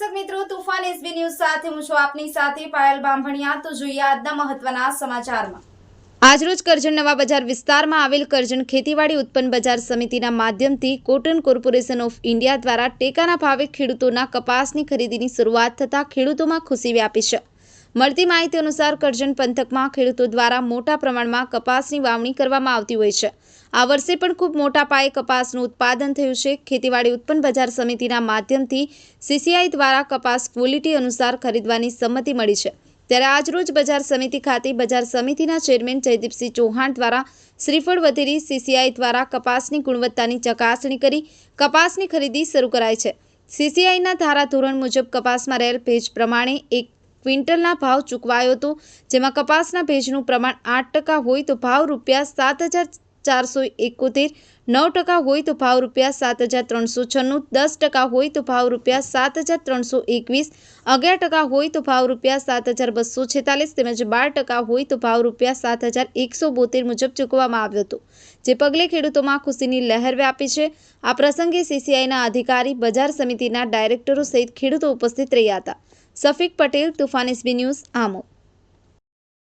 છું તુફાન S news સાથે હું છું આપની સાથે પાયલ બામભણિયા તો જોઈએ આજના મહત્વના સમાચારમાં. આજરોજ કરજણ નવા બજાર વિસ્તારમાં આવેલ કરજણ ખેતીવાડી ઉત્પન્ન બજાર સમિતિના માધ્યમથી કોટન કોર્પોરેશન ઓફ ઇન્ડિયા દ્વારા ટેકાના ભાવે ખેડૂતોના કપાસની ખરીદીની શરૂઆત થતાં ખેડૂતોમાં ખુશી વ્યાપી છે. મળતી માહિતી અનુસાર કરજણ પંથકમાં ખેડૂતો દ્વારા મોટા પ્રમાણમાં કપાસની વાવણી કરવામાં આવતી હોય છે. આ વર્ષે પણ ખૂબ મોટા પાયે કપાસનું ઉત્પાદન થયું છે. ખેતીવાડી ઉત્પન્ન બજાર સમિતિના માધ્યમથી સીસીઆઈ દ્વારા કપાસ ક્વોલિટી અનુસાર ખરીદવાની સંમતિ મળી છે. ત્યારે આજરોજ બજાર સમિતિ ખાતે બજાર સમિતિના ચેરમેન જયદીપસિંહ ચૌહાણ દ્વારા શ્રીફળ વધેરી સીસીઆઈ દ્વારા કપાસની ગુણવત્તાની ચકાસણી કરી કપાસની ખરીદી શરૂ કરાઈ છે. સીસીઆઈના ધારાધોરણ મુજબ કપાસમાં રહેલ ભેજ પ્રમાણે એક ક્વિન્ટલના ભાવ ચૂકવાયો હતો, જેમાં કપાસના ભેજનું પ્રમાણ આઠ ટકા હોય તો ભાવ રૂપિયા સાત હજાર ચારસો એકોતેર, નવ ટકા હોય તો ભાવ રૂપિયા સાત હજાર ત્રણસો છન્નું, દસ ટકા હોય તો ભાવ રૂપિયા સાત હજાર ત્રણસો એકવીસ, અગિયાર ટકા હોય તો ભાવ રૂપિયા સાત હજાર બસો છેતાલીસ તેમજ બાર ટકા હોય તો ભાવ રૂપિયા સાત હજાર એકસો બોતેર મુજબ ચૂકવવામાં આવ્યો હતો, જે પગલે ખેડૂતોમાં ખુશીની લહેર વ્યાપી છે. આ પ્રસંગે સીસીઆઈના અધિકારી, બજાર સમિતિના ડાયરેક્ટરો સહિત ખેડૂતો ઉપસ્થિત રહ્યા હતા. સફીક પટેલ તુફાન એસબી ન્યૂઝ આમો